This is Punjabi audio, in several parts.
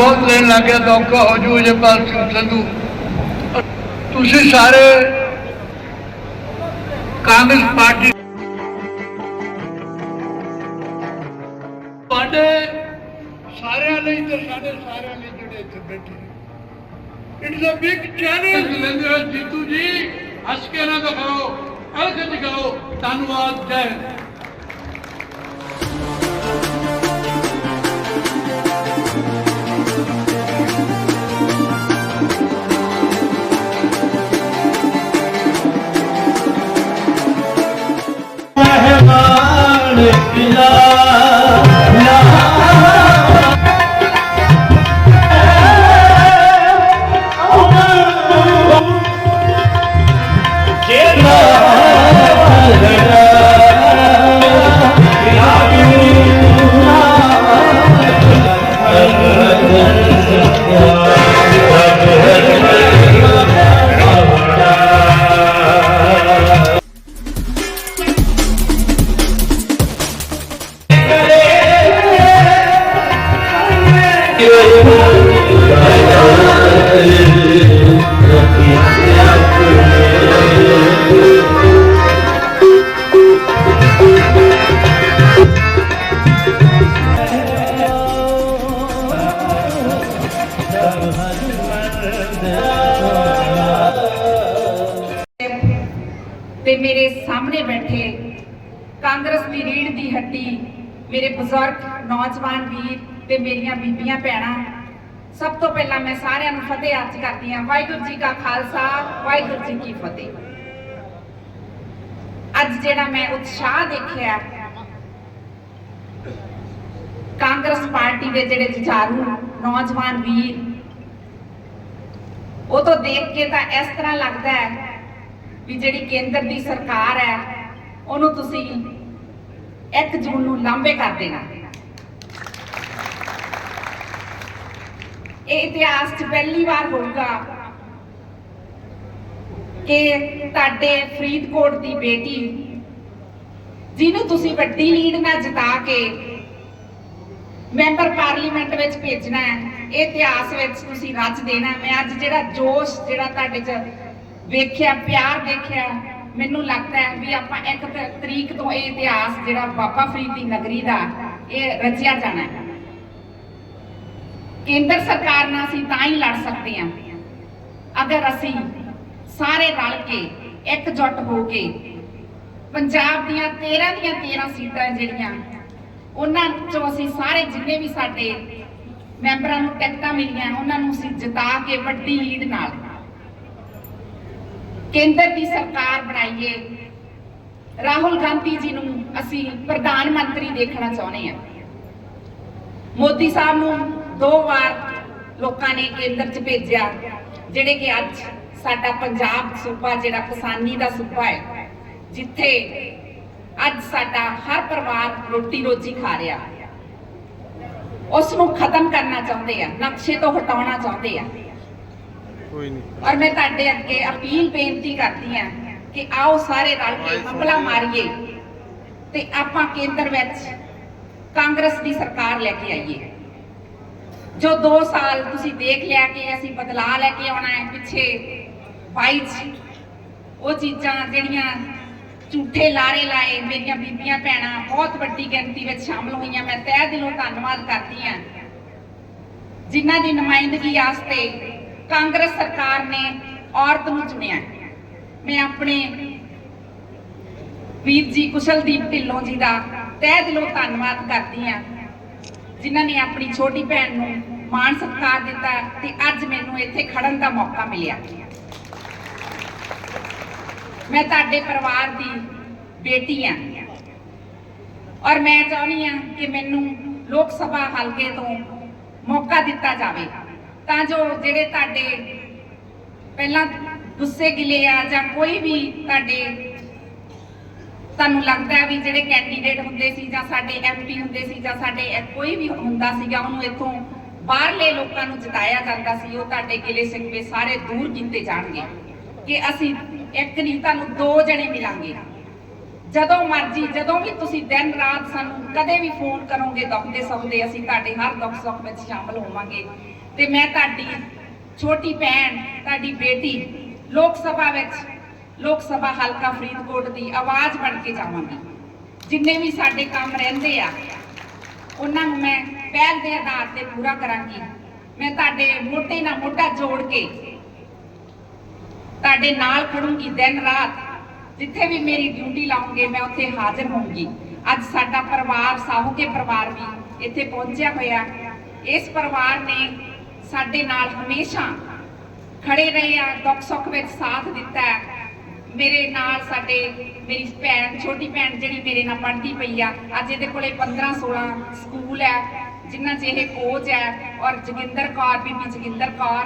ਬਹੁਤ ਦਿਨ ਲੱਗਿਆ ਤਾਂ ਔਖਾ ਹੋ ਜੂ, ਜੇ ਸਿੰਘ ਸੰਧੂ। ਤੁਸੀਂ ਸਾਰੇ ਕਾਂਗਰਸ ਪਾਰਟੀ ਤੁਹਾਡੇ ਸਾਰਿਆਂ ਲਈ ਤੇ ਸਾਡੇ ਸਾਰਿਆਂ ਲਈ ਜਿਹੜੇ ਇੱਥੇ ਬੈਠੇ ਇਟਸ ਅ ਬਿਗ ਚੈਲੰਜ ਲੈਂਦੇ ਜੀਤੂ ਜੀ, ਹੱਸ ਕੇ ਨਾ ਦਿਖਾਓ ਅਲਖ ਦਿਖਾਓ। ਧੰਨਵਾਦ, ਜੈ ਹਿੰਦ। ਤੇ ਮੇਰੇ ਸਾਹਮਣੇ ਬੈਠੇ ਕਾਂਗਰਸ ਦੀ ਰੀੜ ਦੀ ਹੱਡੀ ਮੇਰੇ ਬਜ਼ੁਰਗ, ਨੌਜਵਾਨ ਵੀਰ ਤੇ ਮੇਰੀਆਂ ਬੀਬੀਆਂ ਭੈਣਾਂ। ਸਭ ਤੋਂ ਪਹਿਲਾਂ ਮੈਂ ਸਾਰਿਆਂ ਨੂੰ ਫਤਿਹ ਅਰਜ਼ ਕਰਦੀ ਹਾਂ। ਵਾਹਿਗੁਰੂ ਜੀ ਕਾ ਖਾਲਸਾ, ਵਾਹਿਗੁਰੂ ਜੀ ਕੀ ਫਤਿਹ। ਅੱਜ ਜਿਹੜਾ ਮੈਂ ਉਤਸ਼ਾਹ ਦੇਖਿਆ, ਕਾਂਗਰਸ ਪਾਰਟੀ ਦੇ ਜਿਹੜੇ ਜੁਝਾਰੂ ਨੌਜਵਾਨ ਵੀਰ ਉਹ ਤੋਂ ਦੇਖ ਕੇ ਤਾਂ ਇਸ ਤਰ੍ਹਾਂ ਲੱਗਦਾ ਹੈ ਵੀ ਜਿਹੜੀ ਕੇਂਦਰ ਦੀ ਸਰਕਾਰ ਹੈ, ਉਹਨੂੰ ਤੁਸੀਂ 1 ਜੂਨ ਨੂੰ ਲਾਂਬੇ ਕਰ ਦੇਣਾ। ਇਹ ਇਤਿਹਾਸ 'ਚ ਪਹਿਲੀ ਵਾਰ ਹੋਊਗਾ ਕਿ ਤੁਹਾਡੇ ਫਰੀਦਕੋਟ ਦੀ ਬੇਟੀ, ਜਿਹਨੂੰ ਤੁਸੀਂ ਵੱਡੀ ਲੀਡ ਨਾਲ ਜਿਤਾ ਕੇ ਮੈਂਬਰ ਪਾਰਲੀਮੈਂਟ ਵਿੱਚ ਭੇਜਣਾ ਹੈ ਇਹ ਇਤਿਹਾਸ ਵਿੱਚ ਤੁਸੀਂ ਰੱਚ ਦੇਣਾ। ਮੈਂ ਅੱਜ ਜਿਹੜਾ ਜੋਸ਼ ਜਿਹੜਾ ਤੁਹਾਡੇ 'ਚ ਵੇਖਿਆ, ਪਿਆਰ ਦੇਖਿਆ, ਮੈਨੂੰ ਲੱਗਦਾ ਹੈ ਵੀ ਆਪਾਂ ਇੱਕ ਤਰੀਕ ਤੋਂ ਇਹ ਇਤਿਹਾਸ ਜਿਹੜਾ ਬਾਬਾ ਫਰੀਦ ਦੀ ਨਗਰੀ ਦਾ, ਇਹ ਰਚਿਆ ਜਾਣਾ ਹੈ। ਕੇਂਦਰ ਸਰਕਾਰ ਨਾਲ ਅਸੀਂ ਤਾਂ ਹੀ ਲੜ ਸਕਦੇ ਹਾਂ। ਅਗਰ ਅਸੀਂ ਸਾਰੇ ਰਲ ਕੇ ਇਕਜੁੱਟ ਹੋ ਕੇ ਪੰਜਾਬ ਦੀਆਂ 13 ਦੀਆਂ 13 ਸੀਟਾਂ ਜਿਹੜੀਆਂ, ਉਹਨਾਂ ਚੋਂ ਅਸੀਂ ਸਾਰੇ ਜਿੰਨੇ ਵੀ ਸਾਡੇ ਮੈਂਬਰਾਂ ਨੂੰ ਟਿਕਟਾਂ ਮਿਲੀਆਂ, ਉਹਨਾਂ ਨੂੰ ਅਸੀਂ ਜਿਤਾ ਕੇ ਵੱਡੀ ਲੀਡ ਨਾਲ। ਕੇਂਦਰ ਦੀ ਸਰਕਾਰ ਬਣਾਈਏ। ਰਾਹੁਲ ਗਾਂਧੀ ਜੀ ਨੂੰ ਅਸੀਂ ਪ੍ਰਧਾਨ ਮੰਤਰੀ ਦੇਖਣਾ ਚਾਹੁੰਦੇ ਹਾਂ। ਮੋਦੀ ਸਾਹਿਬ ਨੂੰ ਦੋ ਵਾਰ ਲੋਕਾਂ ਨੇ ਕੇਂਦਰ 'ਚ ਭੇਜਿਆ, ਜਿਹੜੇ ਕਿ ਅੱਜ ਸਾਡਾ ਪੰਜਾਬ ਸੂਬਾ, ਜਿਹੜਾ ਕਿਸਾਨੀ ਦਾ ਸੂਬਾ ਹੈ, ਜਿੱਥੇ ਅੱਜ ਸਾਡਾ ਹਰ ਪਰਿਵਾਰ ਰੋਟੀ ਰੋਜੀ ਖਾ ਰਿਹਾ। ਉਸ ਨੂੰ ਖਤਮ ਕਰਨਾ ਚਾਹੁੰਦੇ ਆ ਨਕਸ਼ੇ ਤੋਂ ਹਟਾਉਣਾ ਚਾਹੁੰਦੇ ਆ। ਕੋਈ ਨਹੀਂ। ਔਰ ਮੈਂ ਤੁਹਾਡੇ ਅੱਗੇ ਅਪੀਲ ਬੇਨਤੀ ਕਰਦੀ ਹਾਂ ਕਿ ਆਓ ਸਾਰੇ ਰਲ ਕੇ ਹੰਬਲਾ ਮਾਰੀਏ ਤੇ ਆਪਾਂ ਕੇਂਦਰ ਵਿੱਚ ਕਾਂਗਰਸ ਦੀ ਸਰਕਾਰ ਲੈ ਕੇ ਆਈਏ। ਜੋ 2 ਸਾਲ ਤੁਸੀਂ ਦੇਖ ਲਿਆ ਕਿ ਅਸੀਂ ਬਦਲਾਅ ਲੈ ਕੇ ਆਉਣਾ ਹੈ ਪਿੱਛੇ 22 ਚ ਉਹ ਚੀਜ਼ਾਂ ਜਿਹੜੀਆਂ ਝੂਠੇ ਲਾਰੇ ਲਾਏ, ਮੇਰੀਆਂ ਬੀਬੀਆਂ ਭੈਣਾਂ, ਬਹੁਤ ਵੱਡੀ ਗਿਣਤੀ ਵਿੱਚ ਸ਼ਾਮਲ ਹੋਈਆਂ। ਮੈਂ ਤਹਿ ਦਿਲੋਂ ਧੰਨਵਾਦ ਕਰਦੀ ਹਾਂ। ਜਿਨ੍ਹਾਂ ਦੀ ਨੁਮਾਇੰਦਗੀ ਵਾਸਤੇ ਕਾਂਗਰਸ ਸਰਕਾਰ ਨੇ ਔਰਤ ਨੂੰ ਚੁਣਿਆ। ਮੈਂ ਆਪਣੇ ਵੀਰ ਜੀ ਕੁਸ਼ਲਦੀਪ ਢਿੱਲੋਂ ਜੀ ਦਾ ਤਹਿ ਦਿਲੋਂ ਧੰਨਵਾਦ ਕਰਦੀ ਹਾਂ। ਜਿਨ੍ਹਾਂ ਨੇ ਆਪਣੀ ਛੋਟੀ ਭੈਣ ਨੂੰ ਮਾਣ ਸਤਿਕਾਰ ਦਿੱਤਾ ਤੇ ਅੱਜ ਮੈਨੂੰ ਇੱਥੇ ਖੜਨ ਦਾ ਮੌਕਾ ਮਿਲਿਆ। ਮੈਂ ਤੁਹਾਡੇ ਪਰਿਵਾਰ ਦੀ ਬੇਟੀ ਹਾਂ ਔਰ ਮੈਂ ਚਾਹੁੰਦੀ ਹਾਂ ਕਿ ਮੈਨੂੰ ਲੋਕ ਸਭਾ ਹਲਕੇ ਤੋਂ ਮੌਕਾ ਦਿੱਤਾ ਜਾਵੇ। ਤਾਂ ਜੋ ਜਿਹੜੇ ਤੁਹਾਡੇ ਪਹਿਲਾਂ ਗੁੱਸੇ ਗਿਲੇ ਆ ਜਾਂ ਕੋਈ ਵੀ ਤੁਹਾਡੇ ਤੁਹਾਨੂੰ ਲੱਗਦਾ ਵੀ ਜਿਹੜੇ ਕੈਂਡੀਡੇਟ ਹੁੰਦੇ ਸੀ ਜਾਂ ਸਾਡੇ ਐਮਪੀ ਹੁੰਦੇ ਸੀ ਜਾਂ ਸਾਡੇ ਕੋਈ ਵੀ ਹੁੰਦਾ ਸੀਗਾ, ਉਹਨੂੰ ਇੱਥੋਂ ਬਾਹਰਲੇ ਲੋਕਾਂ ਨੂੰ ਜਿਤਾਇਆ ਜਾਂਦਾ ਸੀ, ਉਹ ਤੁਹਾਡੇ ਗਿਲੇ ਸਿਕਵੇ ਸਾਰੇ ਦੂਰ ਕੀਤੇ ਜਾਣਗੇ। ਕਿ ਅਸੀਂ ਇੱਕ ਨਹੀਂ ਤੁਹਾਨੂੰ ਦੋ ਜਣੇ ਮਿਲਾਂਗੇ। ਜਦੋਂ ਮਰਜ਼ੀ, ਜਦੋਂ ਵੀ ਤੁਸੀਂ ਦਿਨ ਰਾਤ ਸਾਨੂੰ ਕਦੇ ਵੀ ਫੋਨ ਕਰੋਗੇ, ਦੁੱਖ ਦੇ ਸੁੱਖ ਦੇ, ਅਸੀਂ ਤੁਹਾਡੇ ਹਰ ਦੁੱਖ ਸੁੱਖ ਵਿੱਚ ਸ਼ਾਮਲ ਹੋਵਾਂਗੇ। ਤੇ ਮੈਂ ਤੁਹਾਡੀ ਛੋਟੀ ਭੈਣ, ਤੁਹਾਡੀ ਬੇਟੀ ਲੋਕ ਸਭਾ ਵਿੱਚ, ਲੋਕ ਸਭਾ ਹਲਕਾ ਫਰੀਦਕੋਟ ਦੀ ਆਵਾਜ਼ ਬਣ ਕੇ ਜਾਵਾਂਗੀ। ਜਿੰਨੇ ਵੀ ਸਾਡੇ ਕੰਮ ਰਹਿੰਦੇ ਆ, ਉਹਨਾਂ ਨੂੰ ਮੈਂ ਪਹਿਲ ਦੇ ਆਧਾਰ ਤੇ ਪੂਰਾ ਕਰਾਂਗੀ। ਮੈਂ ਤੁਹਾਡੇ ਮੋਟੇ ਨਾਲ ਮੋਟਾ ਜੋੜ ਕੇ ਤੁਹਾਡੇ ਨਾਲ ਖੜੂੰਗੀ ਦਿਨ ਰਾਤ। ਜਿੱਥੇ ਵੀ ਮੇਰੀ ਡਿਊਟੀ ਲਾਉਂਗੇ, ਮੈਂ ਉੱਥੇ ਹਾਜ਼ਰ ਹੋਊਂਗੀ। ਅੱਜ ਸਾਡਾ ਪਰਿਵਾਰ ਸਾਹੂਕੇ ਪਰਿਵਾਰ ਵੀ ਇੱਥੇ ਪਹੁੰਚਿਆ ਹੋਇਆ। ਇਸ ਪਰਿਵਾਰ ਨੇ ਸਾਡੇ ਨਾਲ ਹਮੇਸ਼ਾ ਖੜੇ ਰਹੇ ਆ, ਦੁੱਖ ਸੁੱਖ ਵਿੱਚ ਸਾਥ ਦਿੱਤਾ ਮੇਰੇ ਨਾਲ ਸਾਡੇ, ਮੇਰੀ ਭੈਣ, ਛੋਟੀ ਭੈਣ ਜਿਹੜੀ ਮੇਰੇ ਨਾਲ ਪੜ੍ਹਦੀ ਪਈ ਆ, ਅੱਜ ਇਹਦੇ ਕੋਲੇ 15 16 ਸਕੂਲ ਹੈ ਜਿਨ੍ਹਾਂ 'ਚ ਇਹ ਕੋਚ ਹੈ। ਔਰ ਜੋਗਿੰਦਰ ਕੌਰ, ਬੀਬੀ ਜੋਗਿੰਦਰ ਕੌਰ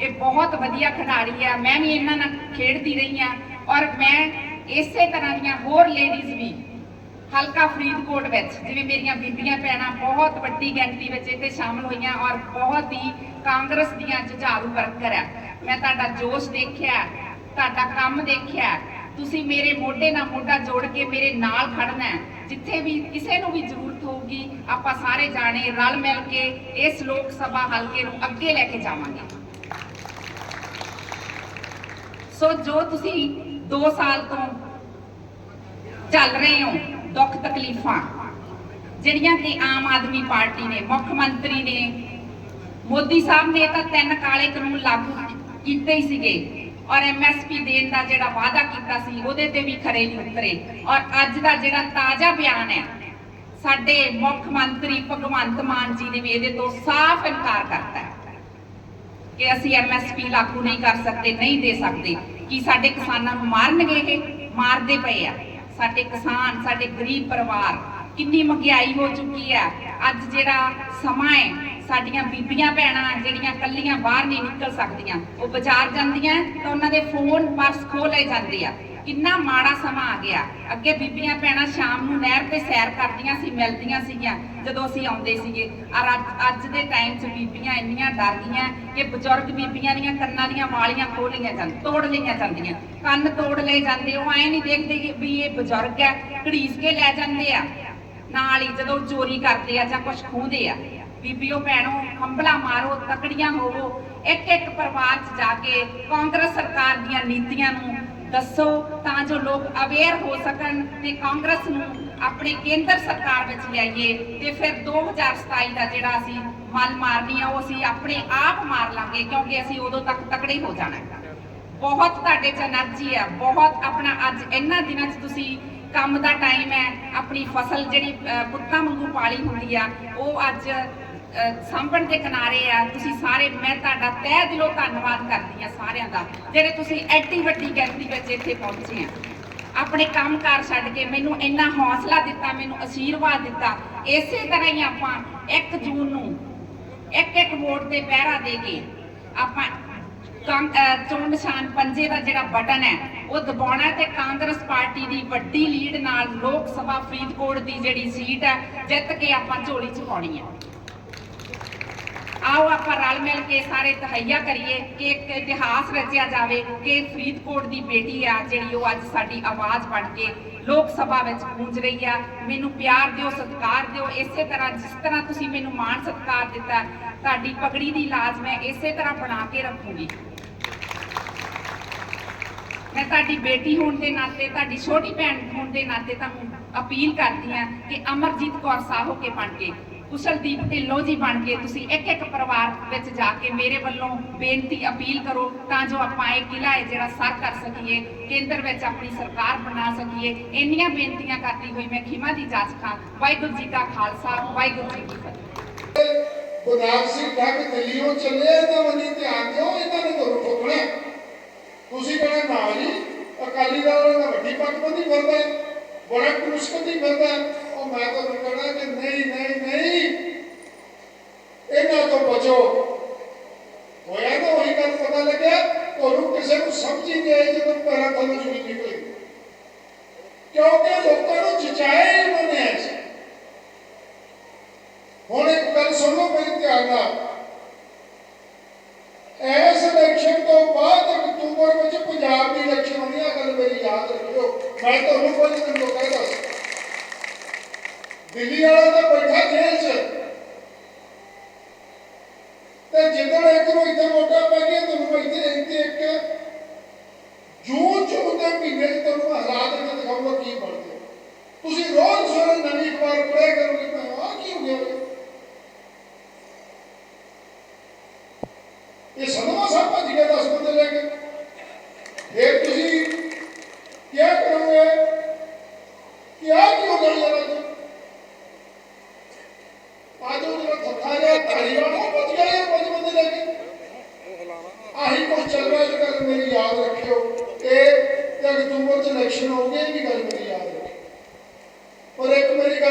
ਇਹ ਬਹੁਤ ਵਧੀਆ ਖਿਡਾਰੀ ਆ। ਮੈਂ ਵੀ ਇਹਨਾਂ ਨਾਲ ਖੇਡਦੀ ਰਹੀ ਆ ਔਰ ਮੈਂ ਇਸੇ ਤਰ੍ਹਾਂ ਦੀਆਂ ਹੋਰ ਲੇਡੀਜ਼ ਵੀ ਹਲਕਾ ਫਰੀਦਕੋਟ ਵਿੱਚ, ਜਿਵੇਂ ਮੇਰੀਆਂ ਬੀਬੀਆਂ ਭੈਣਾਂ ਬਹੁਤ ਵੱਡੀ ਗਿਣਤੀ ਵਿੱਚ ਇੱਥੇ ਸ਼ਾਮਲ ਹੋਈਆਂ ਔਰ ਬਹੁਤ ਹੀ ਕਾਂਗਰਸ ਦੀਆਂ ਜੁਝਾਰੂ ਵਰਕਰ ਆ। ਮੈਂ ਤੁਹਾਡਾ ਜੋਸ਼ ਦੇਖਿਆ, ਤੁਹਾਡਾ ਕੰਮ ਦੇਖਿਆ। ਤੁਸੀਂ ਮੇਰੇ ਮੋਢੇ ਨਾਲ ਮੋਢਾ ਜੋੜ ਕੇ ਮੇਰੇ ਨਾਲ ਖੜਨਾ ਜਿੱਥੇ ਵੀ ਕਿਸੇ ਨੂੰ ਵੀ ਜ਼ਰੂਰਤ ਹੋਊਗੀ, ਆਪਾਂ ਸਾਰੇ ਜਾਣੇ ਰਲ ਮਿਲ ਕੇ ਇਸ ਲੋਕ ਸਭਾ ਹਲਕੇ ਨੂੰ ਅੱਗੇ ਲੈ ਕੇ ਜਾਵਾਂਗੇ। ਸੋ ਜੋ ਤੁਸੀਂ 2 ਸਾਲ ਤੋਂ ਚੱਲ ਰਹੇ ਹੋ ਦੁੱਖ ਤਕਲੀਫਾਂ, ਜਿਹੜੀਆਂ ਕਿ ਆਮ ਆਦਮੀ ਪਾਰਟੀ ਨੇ, ਮੁੱਖ ਮੰਤਰੀ ਨੇ, ਮੋਦੀ ਸਾਹਿਬ ਨੇ ਤਾਂ ਤਿੰਨ ਕਾਲੇ ਕਾਨੂੰਨ ਲਾਗੂ ਕੀਤੇ ਹੀ ਸੀਗੇ ਔਰ ਐਮਐਸਪੀ ਦੇਣ ਦਾ ਜਿਹੜਾ ਵਾਅਦਾ ਕੀਤਾ ਸੀ, ਉਹਦੇ ਤੇ ਵੀ ਖਰੇ ਨਹੀਂ ਉਤਰੇ। ਔਰ ਅੱਜ ਦਾ ਜਿਹੜਾ ਤਾਜ਼ਾ ਬਿਆਨ ਹੈ, ਸਾਡੇ ਮੁੱਖ ਮੰਤਰੀ ਭਗਵੰਤ ਮਾਨ ਜੀ ਨੇ ਵੀ ਇਹਦੇ ਤੋਂ ਸਾਫ਼ ਇਨਕਾਰ ਕਰਤਾ ਹੈ। ਕਿ ਅਸੀਂ ਐਮਐਸਪੀ ਲਾਗੂ ਨਹੀਂ ਕਰ ਸਕਦੇ, ਨਹੀਂ ਦੇ ਸਕਦੇ। ਕਿ ਸਾਡੇ ਕਿਸਾਨਾਂ ਨੂੰ ਮਾਰਨਗੇ ਇਹ? ਮਾਰਦੇ ਪਏ ਆ। ਸਾਡੇ ਕਿਸਾਨ, ਸਾਡੇ ਗਰੀਬ ਪਰਿਵਾਰ, ਕਿੰਨੀ ਮਹਿੰਗਾਈ ਹੋ ਚੁੱਕੀ ਆ। ਅੱਜ ਜਿਹੜਾ ਸਮਾਂ ਹੈ, ਸਾਡੀਆਂ ਬੀਬੀਆਂ ਭੈਣਾਂ ਜਿਹੜੀਆਂ ਕੱਲੀਆਂ ਬਾਹਰ ਨਹੀਂ ਨਿਕਲ ਸਕਦੀਆਂ, ਉਹ ਬਾਜ਼ਾਰ ਜਾਂਦੀਆਂ, ਤਾਂ ਉਹਨਾਂ ਦੇ ਫੋਨ ਪਰਸ ਖੋਹ ਲਏ ਜਾਂਦੇ ਆ। ਕਿੰਨਾ ਮਾੜਾ ਸਮਾਂ ਆ ਗਿਆ। ਅੱਗੇ ਬੀਬੀਆਂ ਭੈਣਾਂ ਸ਼ਾਮ ਨੂੰ ਨਹਿਰ ਤੇ ਸੈਰ ਕਰਦੀਆਂ ਸੀ, ਮਿਲਦੀਆਂ ਸੀਗੀਆਂ, ਜਦੋਂ ਅਸੀਂ ਆਉਂਦੇ ਸੀਗੇ। ਔਰ ਅੱਜ ਦੇ ਟਾਈਮ 'ਚ ਬੀਬੀਆਂ ਇੰਨੀਆਂ ਡਰ ਗਈਆਂ ਕਿ ਬਜ਼ੁਰਗ ਬੀਬੀਆਂ ਦੀਆਂ ਕੰਨਾਂ ਦੀਆਂ ਵਾਲੀਆਂ ਖੋਹ ਲਈਆਂ ਜਾਂ ਤੋੜ ਲਈਆਂ ਜਾਂਦੀਆਂ। ਕੰਨ ਤੋੜ ਲਏ ਜਾਂਦੇ, ਉਹ ਐ ਨਹੀਂ ਦੇਖਦੇ ਵੀ ਇਹ ਬਜ਼ੁਰਗ ਹੈ, ਘੜੀਸ ਕੇ ਲੈ ਜਾਂਦੇ ਆ। ਨਾਲ ਹੀ ਜਦੋਂ ਚੋਰੀ ਕਰਦੇ ਆ ਜਾਂ ਕੁਝ ਖੋਹਦੇ ਆ ਬੀਬੀਓ ਭੈਣੋ ਹੰਬਲਾ ਮਾਰੋ, ਤਕੜੀਆਂ ਹੋਵੋ। ਇੱਕ ਇੱਕ ਪਰਿਵਾਰ 'ਚ ਜਾ ਕੇ ਕਾਂਗਰਸ ਸਰਕਾਰ ਦੀਆਂ ਨੀਤੀਆਂ ਨੂੰ ਦੱਸੋ ਤਾਂ ਜੋ ਲੋਕ ਅਵੇਅਰ ਹੋ ਸਕਣ ਤੇ ਕਾਂਗਰਸ ਨੂੰ ਆਪਣੇ ਕੇਂਦਰ ਸਰਕਾਰ ਵਿੱਚ ਲਿਆਈਏ ਤੇ ਫਿਰ 2027 ਦਾ ਜਿਹੜਾ ਅਸੀਂ ਮਨ ਮਾਰਨੀ ਆ, ਉਹ ਅਸੀਂ ਆਪਣੇ ਆਪ ਮਾਰ ਲਾਂਗੇ, ਕਿਉਂਕਿ ਅਸੀਂ ਉਦੋਂ ਤੱਕ ਤਕੜੇ ਹੋ ਜਾਣਾ ਹੈ। ਬਹੁਤ ਤੁਹਾਡੇ ਚ એનર્ਜੀ ਆ, ਬਹੁਤ ਆਪਣਾ ਅੱਜ ਇਹਨਾਂ ਦਿਨਾਂ 'ਚ ਤੁਸੀਂ ਕੰਮ ਦਾ ਟਾਈਮ ਹੈ, ਆਪਣੀ ਫਸਲ ਜਿਹੜੀ ਪੁੱਤਾਂ ਵਾਂਗੂ ਪਾਲੀ ਹੁੰਦੀ ਆ, ਉਹ ਅੱਜ ਸਾਂਭਣ ਦੇ ਕਿਨਾਰੇ ਆ, ਤੁਸੀਂ ਸਾਰੇ, ਮੈਂ ਤੁਹਾਡਾ ਤਹਿ ਦਿਲੋਂ ਧੰਨਵਾਦ ਕਰਦੀ ਆ ਸਾਰਿਆਂ ਦਾ, ਜਿਹੜੇ ਤੁਸੀਂ ਐਡੀ ਵੱਡੀ ਗਿਣਤੀ ਵਿੱਚ ਇੱਥੇ ਪਹੁੰਚੇ ਆ। ਆਪਣੇ ਕੰਮਕਾਰ ਛੱਡ ਕੇ ਮੈਨੂੰ ਇੰਨਾ ਹੌਸਲਾ ਦਿੱਤਾ, ਮੈਨੂੰ ਅਸ਼ੀਰਵਾਦ ਦਿੱਤਾ, ਇਸੇ ਤਰ੍ਹਾਂ ਹੀ ਆਪਾਂ 1 ਜੂਨ ਨੂੰ ਇੱਕ ਇੱਕ ਵੋਟ ਤੇ ਪਹਿਰਾ ਦੇ ਕੇ ਆਪਾਂ ਚੋਣ ਨਿਸ਼ਾਨ ਪੰਜੇ ਦਾ ਜਿਹੜਾ ਬਟਨ ਹੈ, ਉਹ ਦਬਾਉਣਾ ਤੇ ਕਾਂਗਰਸ ਪਾਰਟੀ ਦੀ ਵੱਡੀ ਲੀਡ ਨਾਲ ਲੋਕ ਸਭਾ ਫਰੀਦਕੋਟ ਦੀ ਜਿਹੜੀ ਸੀਟ ਹੈ, ਜਿੱਤ ਕੇ ਆਪਾਂ ਝੋਲੀ ਚ ਪਾਉਣੀ ਹੈ। ਆਓ ਆਪਾਂ ਰਲ ਮਿਲ ਕੇ ਸਾਰੇ ਤਹਈਆ ਕਰੀਏ ਕਿ ਇੱਕ ਇਤਿਹਾਸ ਰਚਿਆ ਜਾਵੇ ਕਿ ਫਰੀਦਕੋਟ ਦੀ ਬੇਟੀ ਆ, ਜਿਹੜੀ ਉਹ ਅੱਜ ਸਾਡੀ ਆਵਾਜ਼ ਬਣ ਕੇ ਲੋਕ ਸਭਾ ਵਿੱਚ ਗੂੰਜ ਰਹੀ ਆ। ਮੈਨੂੰ ਪਿਆਰ ਦਿਓ, ਸਤਿਕਾਰ ਦਿਓ। ਇਸੇ ਤਰ੍ਹਾਂ ਜਿਸ ਤਰ੍ਹਾਂ ਤੁਸੀਂ ਮੈਨੂੰ ਮਾਣ ਸਤਿਕਾਰ ਦਿੱਤਾ, ਤੁਹਾਡੀ ਪਗੜੀ ਦੀ ਲਾਜ ਮੈਂ ਇਸੇ ਤਰ੍ਹਾਂ ਬਣਾ ਕੇ ਰੱਖੂੰਗੀ। ਮੈਂ ਤੁਹਾਡੀ ਬੇਟੀ ਹੋਣ ਦੇ ਨਾਤੇ, ਤੁਹਾਡੀ ਛੋਟੀ ਭੈਣ ਹੋਣ ਦੇ ਨਾਤੇ ਤੁਹਾਨੂੰ ਅਪੀਲ ਕਰਦੀ ਹਾਂ ਕਿ ਅਮਰਜੀਤ ਕੌਰ ਸਾਹੋ ਕੇ ਬਣ ਕੇ ਕੁਸ਼ਲਦੀਪ ਢਿੱਲੋਂ ਜੀ ਬਣ ਕੇ ਤੁਸੀਂ ਇੱਕ ਇੱਕ ਪਰਿਵਾਰ ਵਿੱਚ ਜਾ ਕੇ ਮੇਰੇ ਵੱਲੋਂ ਬੇਨਤੀ ਅਪੀਲ ਕਰੋ ਤਾਂ ਜੋ ਆਪਾਂ ਇਹ ਕਿਲਾ ਹੈ ਜਿਹੜਾ ਸਰ ਕਰ ਸਕੀਏ ਕੇਂਦਰ ਵਿੱਚ ਆਪਣੀ ਸਰਕਾਰ ਬਣਾ ਸਕੀਏ। ਇੰਨੀਆਂ ਬੇਨਤੀਆਂ ਕਰਦੀ ਹੋਈ ਮੈਂ ਖਿਮਾ ਦੀ ਜਾਚ ਖਾਂ। ਵਾਹਿਗੁਰੂ ਜੀ ਕਾ ਖਾਲਸਾ ਵਾਹਿਗੁਰੂ ਜੀ ਕੀ ਫਤਿਹ। ਗੁਰਨਾਮ ਸਿੰਘ ਠੱਗ ਦਿੱਲੀੋਂ ਚੱਲੇ ਤਾਂ ਵਨੀ ਧਿਆਨ ਦਿਓ ਇਹਨਾਂ ਨੇ ਤੁਹਾਨੂੰ ਠੋਕਣਾ ਤੁਸੀਂ ਕਹਿਣਾ ਨਾ ਜੀ ਅਕਾਲੀ ਦਲ ਦਾ ਵੱਡੀ ਪੱਟਬੰਦੀ ਫਿਰਦਾ ਹੈ, ਬੜਾ ਕੁਸ਼ਕਤੀ ਫਿਰਦਾ ਹੈ। ਉਹ ਮੈਂ ਤੁਹਾਨੂੰ ਕਹਿਣਾ ਕਿ ਨਹੀਂ ਨਹੀਂ ਨਹੀਂ। ਇਹਨਾਂ ਤੋਂ ਬਚੋ। ਹੋਇਆ ਨਾ ਉਹੀ ਗੱਲ ਪਤਾ ਲੱਗਿਆ, ਤੁਹਾਨੂੰ ਕਿਸੇ ਨੂੰ ਸਮਝ ਹੀ ਨਹੀਂ ਆਈ ਜਦੋਂ ਪੈਰਾਂ ਥੱਲੋਂ ਚੁਣੀ ਨਿਕਲੀ। ਕਿਉਂਕਿ ਲੋਕਾਂ ਨੂੰ ਜਿਚਾਇਆ ਹੀ ਉਹਨਾਂ ਨੇ ਹੁਣ ਇੱਕ ਗੱਲ ਸੁਣੋ ਲਓ ਮੇਰੀ ਧਿਆਨ ਨਾਲ। ਇਸ ਇਲੈਕਸ਼ਨ ਤੋਂ ਬਾਅਦ ਅਕਤੂਬਰ ਵਿੱਚ ਪੰਜਾਬ ਦੀ ਇਲੈਕਸ਼ਨ ਹੋਣੀ ਹੈ ਗੱਲ ਮੇਰੀ ਯਾਦ ਰੱਖਿਓ। ਮੈਂ ਤੁਹਾਨੂੰ ਕੋਈ ਦਿਨ ਤੋਂ ਕਹਿ ਗਿਆ દિલ્હી વાળા તો બધા છે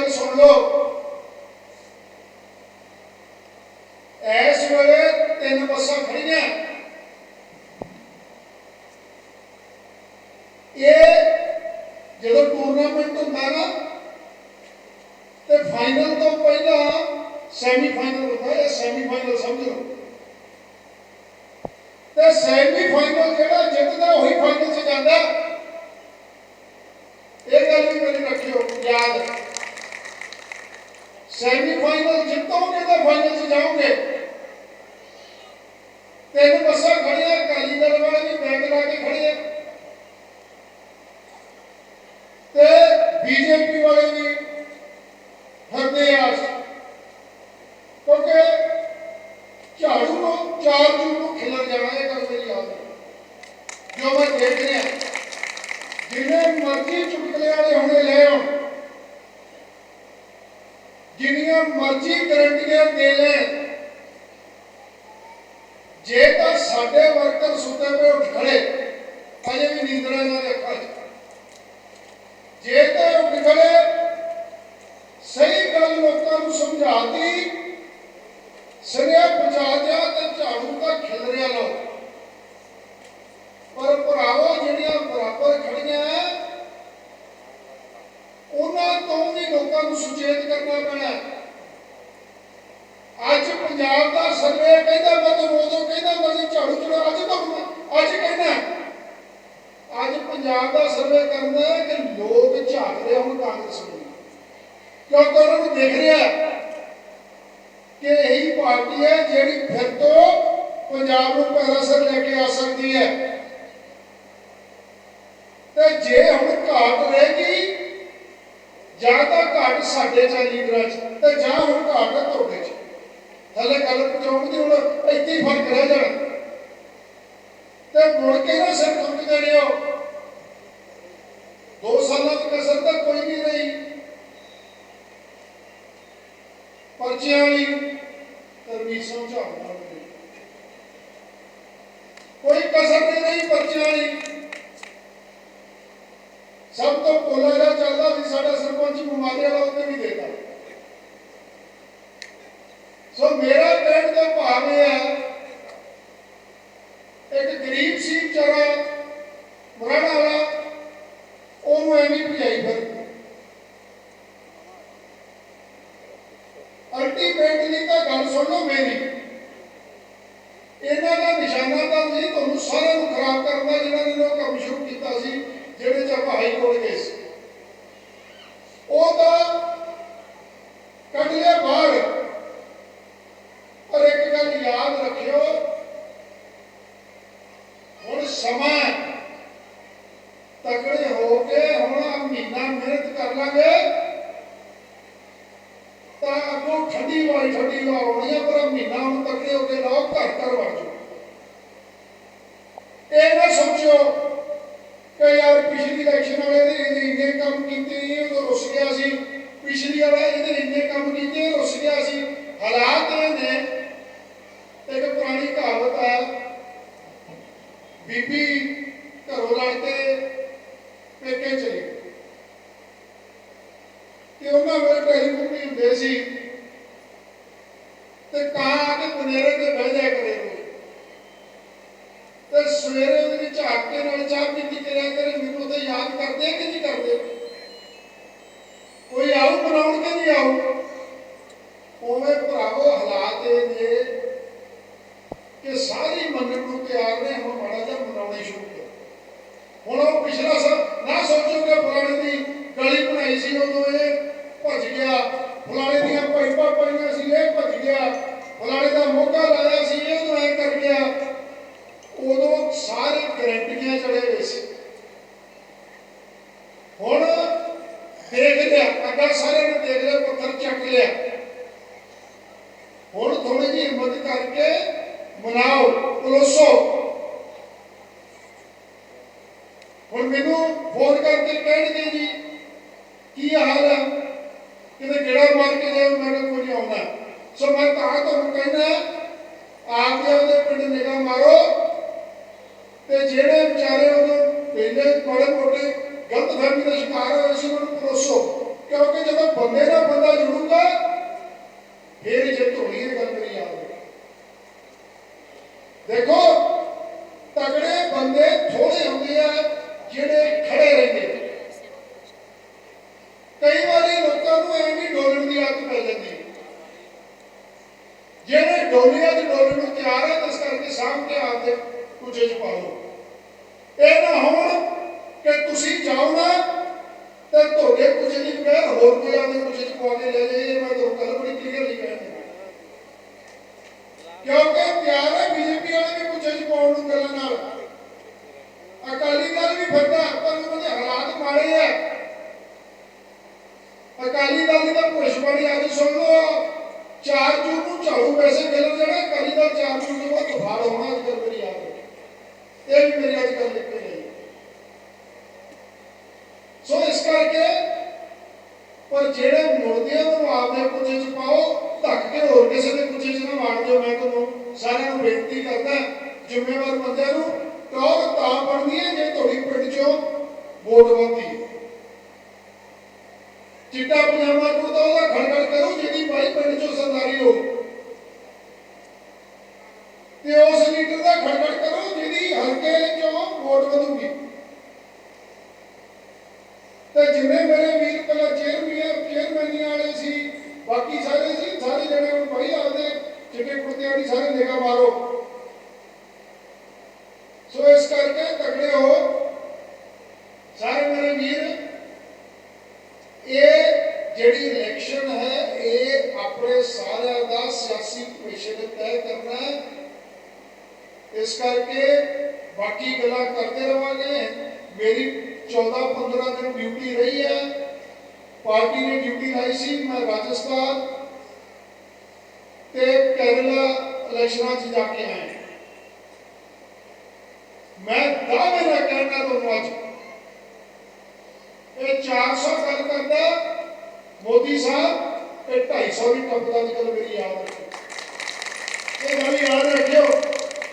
ষোলো ಮೇಲೆ ਭਾਰਤ ਸਮੂਹ ਕਿਉਂਕਿ ਉਹਨਾਂ ਨੂੰ ਦੇਖ ਰਿਹਾ ਕਿ ਇਹੀ ਪਾਰਟੀ ਹੈ ਜਿਹੜੀ ਫਿਰ ਤੋਂ ਪੰਜਾਬ ਨੂੰ ਪਹਿਲਾ ਸਰ ਲੈ ਕੇ ਆ ਸਕਦੀ ਹੈ। ਤੇ ਜੇ ਹੁਣ ਘਾਟ ਰਹੇਗੀ ਜਾਂ ਤਾਂ ਘਾਟ ਸਾਡੇ ਚ ਲੀਡਰਾਂ ਚ, ਤੇ ਜਾਂ ਹੁਣ ਘਾਟ ਤੁਹਾਡੇ ਚ। ਥੱਲੇ ਗੱਲ ਪਹੁੰਚਾਉਣ ਦੀ ਹੁਣ ਇੱਥੇ ਹੀ ਫ਼ਰਕ ਰਹਿ ਜਾਣਾ। ਤੇ ਮੁੜ ਕੇ ਨਾ ਸਿਰ ਖੁੱਟ ਦੇਣਿਓ ਦੋ ਸਾਲਾਂ ਤੋਂ ਕਸਰ ਤਾਂ ਕੋਈ ਨਹੀਂ। ਰਹੀ ਪਰਚਿਆਂ ਲਈ ਤਰਵੀਰ ਸਿੰਘ ਝਾੜੂ ਕੋਈ ਕਸਰ ਨਹੀਂ ਰਹੀ ਪਰਚਿਆਂ ਲਈ ਸਭ ਤੋਂ ਭੋਲਾ ਜਿਹਾ ਚੱਲਦਾ ਵੀ ਸਾਡਾ ਸਰਪੰਚ ਬਿਮਾਰੀ ਵਾਲਾ ਉਹਨੇ ਵੀ ਦੇਤਾ। ਸੋ ਮੇਰਾ ਕਹਿਣ ਦਾ ਭਾਵ ਇਹ ਹੈ ਢਾਈ ਛੱਡੀ ਲਾਉਣੀ ਆ ਪਰ ਮਹੀਨਾ ਹੁਣ ਤੱਕੜੇ ਹੋ ਕੇ ਲਾਓ ਘਰ ਘਰ ਵੜ ਜਿਹੜੇ ਵਿਚਾਰੇ ਉਦੋਂ ਪਹਿਲੇ ਮਾੜੇ ਮੋਟੇ, ਗਲਤ ਫਹਿਮੀ ਦਾ ਸ਼ਿਕਾਰ ਹੋਏ ਸੀ ਉਹਨਾਂ ਨੂੰ ਪਰੋਸੋ ਕਿਉਂਕਿ ਜਦੋਂ ਬੰਦੇ ਨਾਲ ਬੰਦਾ ਜੁੜੂਗਾ, ਫੇਰ ਹੀ ਜਿੱਤ ਹੋਣੀ ਇਹ ਗੱਲ ਮੇਰੀ ਯਾਦ ਦੇਖੋ ਤਗੜੇ ਬੰਦੇ ਥੋੜੇ ਹੁੰਦੇ ਆ ਜਿਹੜੇ ਖੜੇ ਰਹਿੰਦੇ ਆ। ਕਈ ਵਾਰੀ ਲੋਕਾਂ ਨੂੰ ਐਵੇਂ ਡੋਲਣ ਦੀ ਆਦਤ ਪੈ ਜਾਂਦੀ ਹੈ ਜਿਹੜੇ ਡੋਲੀਆਂ ਚ ਡੋਲਣ ਨੂੰ ਤਿਆਰ ਹੈ ਇਸ ਕਰਕੇ ਸਾਹਮ ਕੇ ਆਪਦੇ ਕੁਝੇ ਚ ਪਾ ਲਓ ਇਹ ਨਾ ਹੋਣ ਕਿ ਤੁਸੀਂ ਜਾਓ ਨਾ ਤੇ ਤੁਹਾਡੇ ਕੁਝੇ ਦੀ ਬਗੈਰ ਹੋਰ ਕੋਈ ਆਪਦੇ ਕੁਝੇ ਚ ਪਾ ਕੇ ਲੈ ਜਾਏ ਇਹ ਮੈਂ ਤੁਹਾਨੂੰ ਕੱਲ ਬੜੀ ਕਲੀਅਰਲੀ ਕਹਿ ਦਿੰਦਾ ਕਿਉਂਕਿ ਪਿਆਰ ਹੈ ਬੀਜੇਪੀ ਵਾਲੇ ਵੀ ਕੁਝੇ ਚ ਪਾਉਣ ਨੂੰ ਗੱਲਾਂ ਨਾਲ ਅਕਾਲੀ ਦਲ ਵੀ ਫਿਰਦਾ ਪਰ ਉਹਨਾਂ ਦੇ ਹਾਲਾਤ ਮਾੜੇ ਆ ਅਕਾਲੀ ਦਲ ਦੀ ਤਾਂ ਭੁਸ਼ਬਾਣੀ ਅੱਜ ਸੁਣ ਲਓ। ਚਾਰ ਜੂਨ ਨੂੰ ਝਾੜੂ ਪੈਸੇ ਮਿਲਣ ਜਿਹੜੇ ਅਕਾਲੀ ਦਲ ਚਾਰ ਜੂਨ ਤੋਂ ਬਾਅਦ ਤਫਾੜ ਹੋਣਾ ਅੱਜ ਕੱਲ੍ਹ ਮੇਰੀ ਯਾਦ ਇਹ ਵੀ ਮੇਰੀ ਅੱਜ ਕੱਲ੍ਹ ਲਿਖ ਕੇ ਗਈ। ਸੋ ਇਸ ਕਰਕੇ ਪਰ ਜਿਹੜੇ ਮੁਰਦੇ ਨੂੰ ਆਪਦੇ ਕੁਝੇ ਚ ਪਾਓ, ਧੱਕ ਕੇ ਹੋਰ ਕਿਸੇ ਦੇ ਕੁਝੇ ਚ ਨਾ ਮਾਰ ਦਿਓ। ਮੈਂ ਤੁਹਾਨੂੰ ਸਾਰਿਆਂ ਨੂੰ ਬੇਨਤੀ ਕਰਦਾ, ਜ਼ਿੰਮੇਵਾਰ ਬੰਦਿਆਂ ਨੂੰ ਟੌਰ ਤਾਂ ਬਣਦੀ ਹੈ ਜੇ ਤੁਹਾਡੀ ਪਿੰਡ ਚੋਂ ਵੋਟ ਬਣਦੀ ਹੈ। ਚਿੱਟਾ ਪਜਾਮਾ ਕੁੜਤਾ ਉਹਦਾ ਖੜਖੜ ਕਰੋ, ਜਿਹਦੀ ਭਾਈ ਪਿੰਡ ਚੋਂ ਸਰਦਾਰੀ ਹੋ। ਤੇ ਉਸ ਲੀਡਰ ਦਾ ਖੜਖੜ ਕਰੋ, ਜਿਹਦੀ ਹਲਕੇ ਚੋਂ ਵੋਟ ਵਧੂਗੀ। ਤੇ ਜਿੰਨੇ ਮੇਰੇ ਵੀਰ ਪਹਿਲਾਂ ਚੇਅਰਮੈਨ ਚੇਅਰਮੈਨੀ ਵਾਲੇ ਸੀ, ਬਾਕੀ ਸਾਰੇ ਸੀ, ਸਾਰੇ ਜਣੇ ਹੁਣ ਭਾਈ ਆਪਦੇ ਚਿੱਟੇ ਕੁੜਤੇ ਵਾਲੀ ਸਾਰੇ ਨਿਗਾਹ ਮਾਰੋ ਸੋ ਇਸ ਕਰਕੇ ਤਗੜੇ ਹੋ ਸਾਰੇ ਮੇਰੇ ਵੀਰ ਇਹ ਜਿਹੜੀ ਇਲੈਕਸ਼ਨ ਹੈ ਇਹ ਆਪਣੇ ਸਾਰਿਆਂ ਦਾ ਸਿਆਸੀ ਭਵਿੱਖ ਨੂੰ ਤੈਅ ਕਰਨਾ ਹੈ ਇਸ ਕਰਕੇ ਬਾਕੀ ਗੱਲਾਂ ਕਰਦੇ ਰਵਾਂਗੇ ਮੇਰੀ 14 15 ਦਿਨ ਡਿਊਟੀ ਰਹੀ ਹੈ ਪਾਰਟੀ ਨੇ ਡਿਊਟੀ ਲਾਈ ਸੀ ਮੈਂ ਰਾਜਸਥਾਨ ਤੇ ਕੇਰਲਾ ਇਲੈਕਸ਼ਨਾਂ 'ਚ ਜਾ ਕੇ ਆਇਆ ਮੈਂ ਦਾਅਵੇ ਨਾਲ ਕਹਿਣਾ ਤੁਹਾਨੂੰ ਅੱਜ ਇਹ 400 ਗੱਲ ਕਰਦਾ ਮੋਦੀ ਸਾਹਿਬ ਇਹ 250 ਵੀ ਟੱਪਦਾ ਦੀ ਗੱਲ ਮੇਰੀ ਯਾਦ ਰੱਖਿਓ ਇਹ ਗੱਲ ਯਾਦ ਰੱਖਿਓ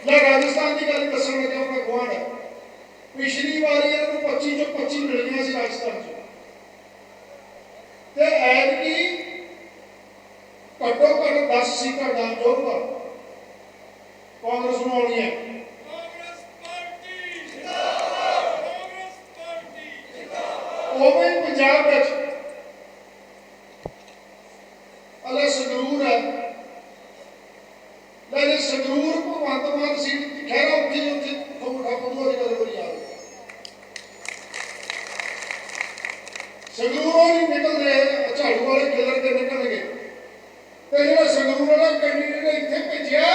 ਮੈਂ ਰਾਜਸਥਾਨ ਦੀ ਗੱਲ ਦੱਸਣ ਲੱਗਾ ਆਪਣਾ ਗੁਆਂਢ ਹੈ ਪਿਛਲੀ ਵਾਰੀ ਇਹਨਾਂ ਨੂੰ 25 ਚੋਂ 25 ਮਿਲੀਆਂ ਸੀ ਰਾਜਸਥਾਨ 'ਚ। ਤੇ ਐਤਕੀ ਘੱਟੋ ਘੱਟ 10 ਸੀਟਾਂ ਦਾ ਜਾਊਗਾ ਕਾਂਗਰਸ ਨੂੰ ਆਉਣੀ ਹੈ। ਉਵੇਂ ਹੀ ਪੰਜਾਬ ਵਿੱਚ ਅਲੇ ਸੰਗਰੂਰ ਹੈ ਲੈ ਸੰਗਰੂਰ ਭਗਵੰਤ ਮਾਨ ਸੀਟ ਖੈਰਾ ਉੱਥੇ ਉੱਥੇ ਖੋਮ ਖਾਪਦੂਆ ਦੀ ਗੱਲ ਕਰੀ ਯਾਰ ਸੰਗਰੂਰੋਂ ਵੀ ਨਿਕਲ ਰਹੇ ਝਾੜੂ ਵਾਲੇ ਖੇਲਰ ਤੇ ਨਿਕਲ ਗਏ ਤੇ ਜਿਹੜਾ ਸੰਗਰੂਰ ਵਾਲਾ ਕੈਂਡੀਡੇਟ ਨੇ ਇੱਥੇ ਭੇਜਿਆ,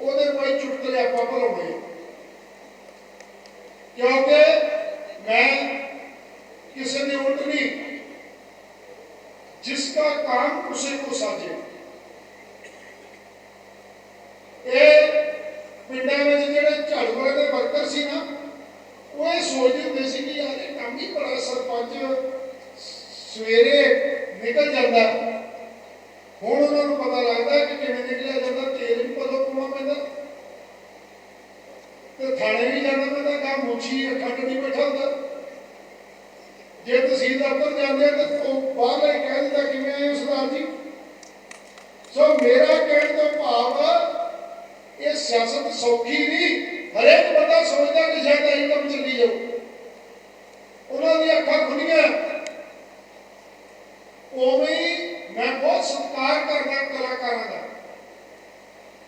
ਉਹਦੇ ਕੋਈ ਚੁਟਕਲੇ ਆਪਾਂ ਭਲਾਉਣੇ ਕਿਉਂਕਿ ਮੈਂ ਕਿਸੇ ਨੇ ਉਲਟ ਨਹੀਂ, ਜਿਸ ਦਾ ਕੰਮ ਉਸੇ ਕੋ ਸਾਜੇ। ਇਹ ਪਿੰਡਾਂ ਵਿੱਚ ਜਿਹੜੇ ਝਾੜੂ ਵਾਲੇ ਦੇ ਵਰਕਰ ਸੀ ਨਾ ਉਹ ਇਹ ਸੋਚਦੇ ਹੁੰਦੇ ਸੀ ਕਿ ਯਾਰ ਇਹ ਕੰਮ ਹੀ ਬੜਾ ਸਰਪੰਚ ਸਵੇਰੇ ਨਿਕਲ ਜਾਂਦਾ। ਹੁਣ ਉਹਨਾਂ ਨੂੰ ਪਤਾ ਲੱਗਦਾ ਕਿ ਕਿਵੇਂ ਨਿਕਲਿਆ ਜਾਂਦਾ, ਤੇਲ ਵੀ ਕਦੋਂ ਪਾਉਣਾ ਪੈਂਦਾ। ਤੇ ਥਾਣੇ ਵੀ ਜਾਣਾ ਪੈਂਦਾ, ਤਾਂ ਕਾ ਮੁੱਛੀ ਅੱਖਾਂ ਕੱਢੀ ਬੈਠਾ ਹੁੰਦਾ। ਜੇ ਤਹਿਸੀਲ ਦਫ਼ਤਰ ਜਾਂਦੇ ਆ ਤਾਂ ਉਹ ਬਾਹਰ ਹੀ ਕਹਿ ਦਿੰਦਾ, ਕਿਵੇਂ ਆਏ ਸਰਦਾਰ ਜੀ? ਸੋ ਮੇਰਾ ਕਹਿਣ ਦਾ ਭਾਵ ਇਹ ਸਿਆਸਤ ਸੌਖੀ ਨਹੀਂ। ਹਰੇਕ ਬੰਦਾ ਸੋਚਦਾ ਕਿ ਸ਼ਾਇਦ ਇਹ ਕੰਮ ਚੱਲੀ ਜਾਊ। ਉਹਨਾਂ ਦੀਆਂ ਅੱਖਾਂ ਖੁੱਲੀਆਂ ਉਵੇਂ ਹੀ ਮੈਂ ਬਹੁਤ ਸਤਿਕਾਰ ਕਰਦਾ ਕਲਾਕਾਰਾਂ ਦਾ।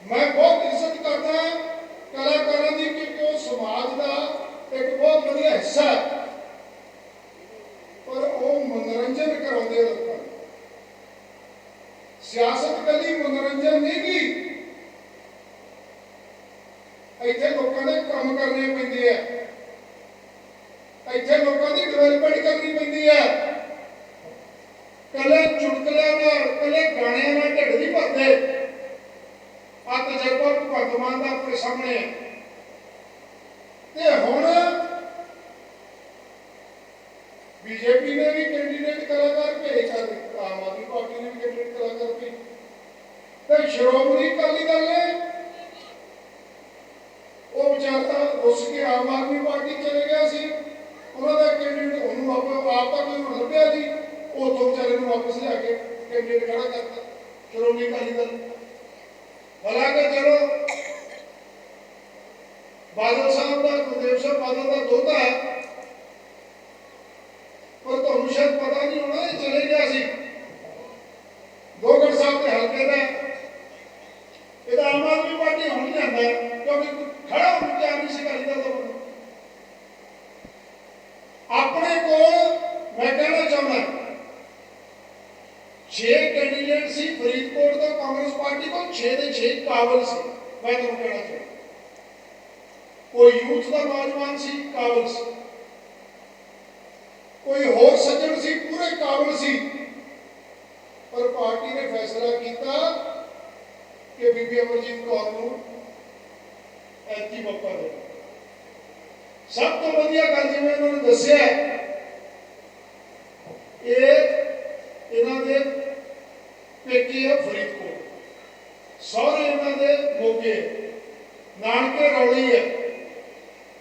ਮੈਂ ਬਹੁਤ ਇੱਜ਼ਤ ਕਰਦਾ ਕਲਾਕਾਰਾਂ ਦੀ ਕਿਉਂਕਿ ਉਹ ਸਮਾਜ ਦਾ ਇੱਕ ਬਹੁਤ ਵਧੀਆ ਹਿੱਸਾ ਹੈ ਪਰ ਉਹ ਮਨੋਰੰਜਨ ਕਰਾਉਂਦੇ ਆ ਲੋਕਾਂ ਨੂੰ ਸਿਆਸਤ ਕੱਲੀ ਮਨੋਰੰਜਨ ਨਹੀਂ ਗੀ ਇੱਥੇ ਲੋਕਾਂ ਦੇ ਕੰਮ ਕਰਨੇ ਪੈਂਦੇ ਆ ਇੱਥੇ ਲੋਕਾਂ ਦੀ ਡਿਵੈਲਪਮੈਂਟ ਕਰਨੀ ਪੈਂਦੀ ਹੈ ਕੱਲੇ ਚੁਟਕਲਿਆਂ ਨਾਲ ਕੱਲੇ ਗਾਣਿਆਂ ਨਾਲ ਢਿੱਡ ਨਹੀਂ ਭਰਦੇ ਆ ਤਜਰਬਾ ਭਗਵੰਤ ਮਾਨ ਦਾ ਆਪਣੇ ਸਾਹਮਣੇ ਹੈ ਤੇ ਹੁਣ ਬੀਜੇਪੀ ਨੇ ਵੀ ਕੈਂਡੀਡੇਟ ਕਲਾਕਾਰ ਭੇਜ ਕਰ ਦਿੱਤੇ ਆਮ ਆਦਮੀ ਪਾਰਟੀ ਨੇ ਵੀ ਕੈਂਡੀਡੇਟ ਕਲਾਕਾਰ ਭੇਜ ਤੇ ਸ਼੍ਰੋਮਣੀ ਅਕਾਲੀ ਦਲ ਨੇ ਉਹ ਵਿਚਾਰਤਾ ਰੁੱਸ ਕੇ ਆਮ ਆਦਮੀ ਪਾਰਟੀ ਚਲੇ ਗਿਆ ਸੀ। ਉਹਨਾਂ ਦਾ ਕੈਂਡੀਡੇਟ ਉਹਨੂੰ ਆਪ ਆਪ ਤਾਂ ਕੋਈ ਲੱਭਿਆ ਨਹੀਂ ਉਹ ਤੋਂ ਵਿਚਾਰੇ ਨੂੰ ਵਾਪਸ ਲਿਆ ਕੇ ਕੈਂਡੀਡੇਟ ਖੜਾ ਕਰਤਾ, ਸ਼੍ਰੋਮਣੀ ਅਕਾਲੀ ਦਲ। ਹਾਲਾਂਕਿ ਚਲੋ। ਬਾਦਲ ਸਾਹਿਬ ਦਾ, ਗੁਰਦੇਵ ਸਿੰਘ ਬਾਦਲ ਦਾ ਦੋਤਾ ਹੈ। ਪਰ ਤੁਹਾਨੂੰ ਸ਼ਾਇਦ ਪਤਾ ਨਹੀਂ ਹੋਣਾ, ਇਹ ਚਲੇ ਗਿਆ ਸੀ। ਗੋਗੜ ਸਾਹਿਬ ਦੇ ਹਲਕੇ ਦਾ ਇਹਦਾ ਆਮ ਆਦਮੀ ਪਾਰਟੀ ਹੁਣ ਜਾਂਦਾ ਹੈ, ਖੜਾ ਹੋ ਕੇ ਆਦਮੀ ਸੀ ਕਰੀ ਤਾਂ ਆਪਣੇ ਕੋਲ ਮੈਂ ਕਹਿਣਾ ਚਾਹੁੰਦਾ ਛੇ ਕੈਂਡੀਡੇਟ ਸੀ ਫਰੀਦਕੋਟ ਤੋਂ ਕਾਂਗਰਸ ਪਾਰਟੀ ਕੋਲ 6 ਦੇ 6 ਕਾਬਲ ਸੀ। ਮੈਂ ਤੁਹਾਨੂੰ ਕਹਿਣਾ ਚਾਹੁੰਦਾ ਕੋਈ ਯੂਥ ਦਾ ਨੌਜਵਾਨ ਸੀ ਕਾਬਲ ਸੀ। ਕੋਈ ਹੋਰ ਸੱਜਣ ਸੀ ਪੂਰੇ ਕਾਬਲ ਸੀ। ਪਰ ਪਾਰਟੀ ਨੇ ਫੈਸਲਾ ਕੀਤਾ ਕਿ ਬੀਬੀ ਅਮਰਜੀਤ ਕੌਰ ਨੂੰ ਐਤੀ ਮੌਕਾ ਦੇ। ਸਭ ਤੋਂ ਵਧੀਆ ਗੱਲ ਜਿਵੇਂ ਉਹਨਾਂ ਨੇ ਦੱਸਿਆ ਇਹ ਇਹਨਾਂ ਦੇ ਪੇਕੇ ਆ ਫਰੀਦਕੋਟ। ਸਹੁਰੇ ਇਹਨਾਂ ਦੇ ਮੋਗੇ, ਨਾਨਕੇ ਰੌਲੀ ਹੈ।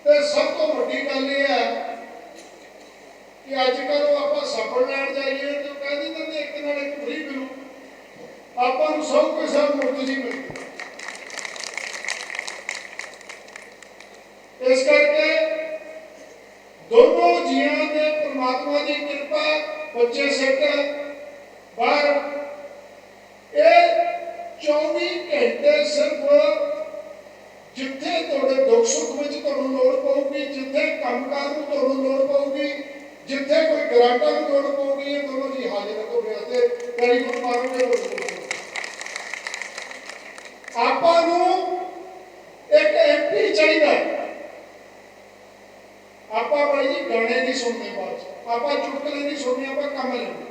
ਤੇ ਸਭ ਤੋਂ ਵੱਡੀ ਗੱਲ ਇਹ ਹੈ ਕਿ ਅੱਜ ਕੱਲ੍ਹ ਆਪਾਂ ਸਫਲ ਲੈਣ ਜਾਈਏ ਤੇ ਉਹ ਕਹਿੰਦੇ ਦਿੰਦੇ ਇੱਕ ਨਾਲ ਇੱਕ ਫਰੀ ਮਿਲੂ। ਆਪਾਂ ਨੂੰ ਸਭ ਕੁਝ ਸਭ ਮੁਫਤ ਜੀ ਮਿਲਦਾ। ਇਸ ਕਰਕੇ ਦੋਨੋਂ ਜੀਆਂ ਦੇ ਪ੍ਰਮਾਤਮਾ ਦੀ ਕਿਰਪਾ, ਬੱਚੇ ਸਿੱਟ ਬਾਹਰ। ਇਹ 24 ਘੰਟੇ ਸਿਰਫ ਜਿੱਥੇ ਤੁਹਾਡੇ ਦੁੱਖ ਸੁੱਖ ਵਿੱਚ ਤੁਹਾਨੂੰ ਲੋੜ ਪਊਗੀ, ਜਿੱਥੇ ਕੰਮਕਾਰ ਨੂੰ ਤੁਹਾਨੂੰ ਲੋੜ ਪਊਗੀ, ਜਿੱਥੇ ਕੋਈ ਗਰਾਂਟਾਂ ਨੂੰ ਲੋੜ ਪਊਗੀ, ਇਹ ਦੋਨੋਂ ਜੀ ਹਾਜ਼ਰ ਰੱਖੋ ਵਾਸਤੇ ਟੈਲੀਫੋਨ ਮਾਰੋਗੇ ਆਪਾਂ ਨੂੰ ਇੱਕ ਐਮਪੀ ਚਾਹੀਦਾ ਆਪਾਂ ਭਾਈ ਜੀ ਗਾਣੇ ਨਹੀਂ ਸੁਣਦੇ ਬਾਅਦ ਆਪਾਂ ਚੁਟਕਲੇ ਨਹੀਂ ਸੁਣਦੇ ਆਪਾਂ ਕੰਮ ਲੈਂਦੇ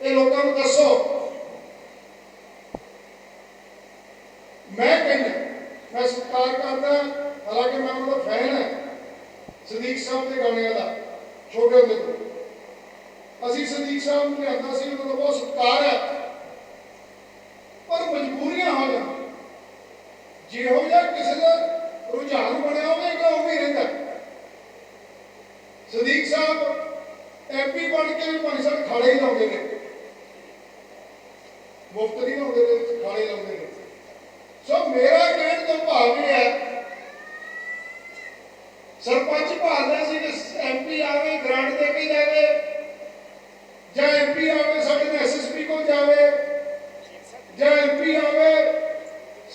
ਇਹ ਲੋਕਾਂ ਨੂੰ ਦੱਸੋ। ਮੈਂ ਕਹਿੰਦਾ ਮੈਂ ਸਤਿਕਾਰ ਕਰਦਾ ਹਾਲਾਂਕਿ ਮੈਂ ਉਹਨਾਂ ਦਾ ਫੈਨ ਹਾਂ, ਸਦੀਕ ਸਾਹਿਬ ਦੇ ਗਾਣਿਆਂ ਦਾ, ਛੋਟੇ ਹੁੰਦੇ ਤੋਂ। ਅਸੀਂ ਸਦੀਕ ਸਾਹਿਬ ਨੂੰ ਲਿਆਂਦਾ ਸੀ, ਉਹਨਾਂ ਦਾ ਬਹੁਤ ਸਤਿਕਾਰ ਹੈ ਪਰ ਮਜਬੂਰੀਆਂ ਹੋ ਜਾਂਦੀਆਂ ਜਿਹੋ ਜਿਹਾ ਕਿਸੇ ਦਾ ਰੁਝਾਨ ਬਣਿਆ ਹੋਵੇਗਾ ਉਹ ਵੀ ਰਹਿੰਦਾ ਸਦੀਕ ਸਾਹਿਬ ਐਮਪੀ ਬਣ ਕੇ ਵੀ ਪੰਜ ਸਾਲ ਖਾੜੇ ਹੀ ਲਾਉਂਦੇ ਨੇ ਮੁਫਤ ਨਹੀਂ ਲਾਉਂਦੇ ਨੇ ਖਾੜੇ ਲਾਉਂਦੇ ਨੇ ਸੋ ਮੇਰਾ ਕਹਿਣ ਤੋਂ ਭਾਵ ਇਹ ਹੈ ਸਰਪੰਚ ਭਾਲਦਾ ਸੀ ਕਿ ਐਮਪੀ ਆਵੇ ਗ੍ਰਾਂਟ ਦੇ ਕੇ ਜਾਵੇ ਜਾਂ ਐਮਪੀ ਆਵੇ ਸਾਡੇ ਨਾਲ ਐਸਐਸਪੀ ਕੋਲ ਜਾਵੇ ਜਾਂ ਐਮਪੀ ਆਵੇ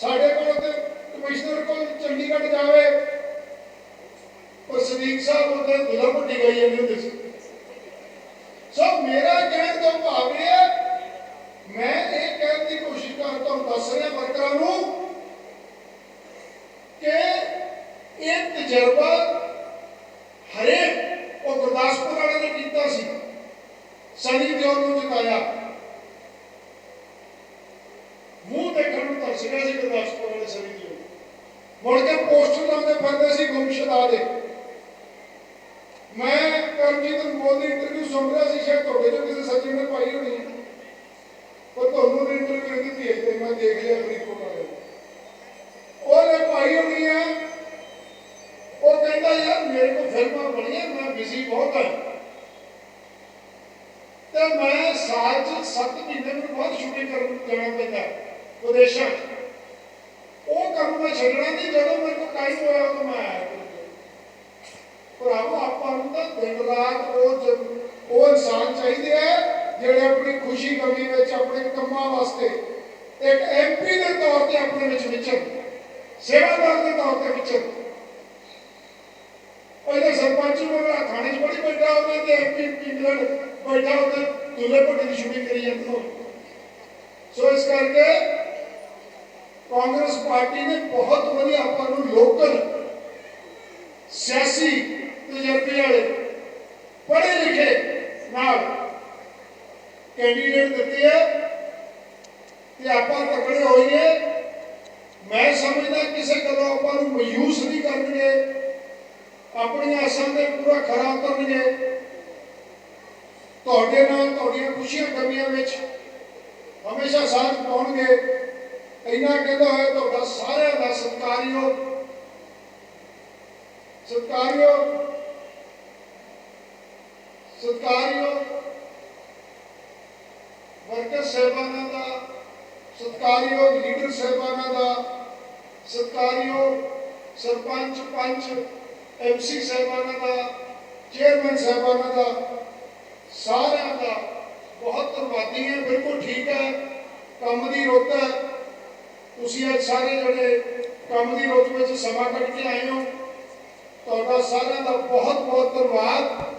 ਸਾਡੇ ਕੋਲ ਤੇ ਕਮਿਸ਼ਨਰ ਕੋਲ ਚੰਡੀਗੜ੍ਹ ਜਾਵੇ ਉਹ ਸਦੀਕ ਸਾਹਿਬ ਉਹਦੇ ਦੁਲਾ ਭੱਟੀ ਗਈ ਜਾਂਦੇ ਹੁੰਦੇ ਸੀ ਸੋ ਮੇਰਾ ਕਹਿਣ ਤੋਂ ਭਾਵ ਇਹ ਹੈ ਮੈਂ ਇਹ ਕਹਿਣ ਦੀ ਕੋਸ਼ਿਸ਼ ਕਰ ਤੁਹਾਨੂੰ ਦੱਸ ਰਿਹਾ ਵਰਕਰਾਂ ਨੂੰ ਕਿ ਇਹ ਤਜਰਬਾ ਹਰੇਕ ਉਹ ਗੁਰਦਾਸਪੁਰ ਵਾਲੇ ਨੇ ਕੀਤਾ ਸੀ ਸਨੀ ਦਿਓਲ ਨੂੰ ਜਿਤਾਇਆ ਮੂੰਹ ਦੇਖਣ ਨੂੰ ਤਰਸ ਸੀ ਗੁਰਦਾਸਪੁਰ ਵਾਲੇ ਸਨੀ ਦਿਓਲ ਮੁੜ ਕੇ ਪੋਸਟਰ ਲਾਉਂਦੇ ਫਿਰਦੇ ਸੀ ਗੁੰਮਸ਼ਦਾ ਦੇ ਮੈਂ ਕਰਮਜੀਤ ਅਨਮੋਲ ਦੀ ਇੰਟਰਵਿਊ ਸੁਣ ਰਿਹਾ ਸੀ ਸ਼ਾਇਦ ਤੁਹਾਡੇ ਚੋਂ ਕਿਸੇ ਸੱਜਣ ਨੇ ਪਾਈ ਹੋਣੀ ਹੈ ਉਹ ਤੁਹਾਨੂੰ ਇੰਟਰਵਿਊ ਇਹਦੀ ਭੇਜ ਤੇ ਮੈਂ ਦੇਖ ਲਿਆ ਫਰੀਦਕੋਟ ਵਾਲੇ ਉਹਨੇ ਪਾਈ ਹੋਣੀ ਹੈ ਉਹ ਕਹਿੰਦਾ ਯਾਰ ਮੇਰੇ ਕੋਲ ਫਿਲਮਾਂ ਬਣੀਆਂ ਮੈਂ ਬਿਜ਼ੀ ਬਹੁਤ ਹਾਂ ਤੇ ਮੈਂ ਸਾਲ ਚ 7 ਮਹੀਨੇ ਨੂੰ ਬਹੁਤ ਸ਼ੂਟਿੰਗ ਕਰਨ ਜਾਣਾ ਪੈਂਦਾ ਵਿਦੇਸ਼ਾਂ ਉਹ ਕੰਮ ਮੈਂ ਛੱਡਣਾ ਨਹੀਂ, ਜਦੋਂ ਮੇਰੇ ਕੋਲ ਟਾਈਮ ਹੋਇਆ ਉਦੋਂ ਮੈਂ ਆਇਆ ਭਰਾਵੋ, ਆਪਾਂ ਨੂੰ ਤਾਂ ਦਿਨ ਰਾਤ ਉਹ ਉਹ ਇਨਸਾਨ ਚਾਹੀਦੇ ਆ, ਜਿਹੜੇ ਆਪਣੀ ਖੁਸ਼ੀ ਗਮੀ ਵਿੱਚ, ਆਪਣੇ ਕੰਮਾਂ ਵਾਸਤੇ, ਇੱਕ ਐਮਪੀ ਦੇ ਤੌਰ ਤੇ ਆਪਣੇ ਵਿੱਚ ਵਿਚਰ, ਸੇਵਾਦਾਰ ਦੇ ਤੌਰ ਤੇ ਵਿਚਰ। ਉਹਦੇ ਸਰਪੰਚ ਨੂੰ ਅਗਲਾ ਥਾਣੇ 'ਚ ਬੜੀ ਬੈਠਾ ਹੋਵੇ ਤੇ ਐਮਪੀ ਇੰਗਲੈਂਡ ਬੈਠਾ ਹੋਵੇ ਦੁੱਲੇ ਭੱਟੀ ਦੀ ਸ਼ੂਟਿੰਗ ਕਰੀ ਜਾਂਦਾ ਹੋਵੇ ਸੋ ਇਸ ਕਰਕੇ ਕਾਂਗਰਸ ਪਾਰਟੀ ਨੇ ਬਹੁਤ ਵਧੀਆ ਆਪਾਂ ਨੂੰ ਲੋਕਲ ਸਿਆਸੀ ਤਜਰਬੇ ਵਾਲੇ ਪੜ੍ਹੇ ਲਿਖੇ ਨਾਲ ਕੈਂਡੀਡੇਟ ਦਿੱਤੇ ਆ ਤੇ ਆਪਾਂ ਤਕੜੇ ਹੋਈਏ। ਮੈਂ ਸਮਝਦਾ ਕਿਸੇ ਗੱਲੋਂ ਆਪਾਂ ਨੂੰ ਮਯੂਸ ਨਹੀਂ ਕਰਨਗੇ। ਆਪਣੀਆਂ ਆਸਾਂ ਤੇ ਪੂਰਾ ਖਰਾ ਉਤਰਨਗੇ। ਤੁਹਾਡੇ ਨਾਲ, ਤੁਹਾਡੀਆਂ ਖੁਸ਼ੀਆਂ ਕਮੀਆਂ ਵਿੱਚ ਹਮੇਸ਼ਾ ਸਾਥ ਪਾਉਣਗੇ। ਇੰਨਾ ਕਹਿੰਦਾ ਹੋਇਆ ਤੁਹਾਡਾ ਸਾਰਿਆਂ ਦਾ ਸਤਿਕਾਰਯੋਗ ਸਤਿਕਾਰਯੋਗ ਸਤਿਕਾਰਯੋਗ ਵਰਕਰ ਸਹਿਬਾਨਾਂ ਦਾ, ਸਤਿਕਾਰਯੋਗ ਲੀਡਰ ਸਹਿਬਾਨਾਂ ਦਾ, ਸਤਿਕਾਰਯੋਗ ਸਰਪੰਚ, ਪੰਚ ਐਮਸੀ ਸਹਿਬਾਨਾਂ ਦਾ, ਚੇਅਰਮੈਨ ਸਹਿਬਾਨਾਂ ਦਾ ਸਾਰਿਆਂ ਦਾ ਬਹੁਤ ਧੰਨਵਾਦੀ ਹਾਂ, ਬਿਲਕੁਲ ਠੀਕ ਹੈ, ਕੰਮ ਦੀ ਰੁੱਤ ਹੈ। ਤੁਸੀਂ ਅੱਜ ਸਾਰੇ ਜਿਹੜੇ ਕੰਮ ਦੀ ਰੁੱਤ ਵਿੱਚ ਸਮਾਂ ਕੱਢ ਕੇ ਆਏ ਹੋ। ਤੁਹਾਡਾ ਸਾਰਿਆਂ ਦਾ ਬਹੁਤ ਬਹੁਤ ਧੰਨਵਾਦ।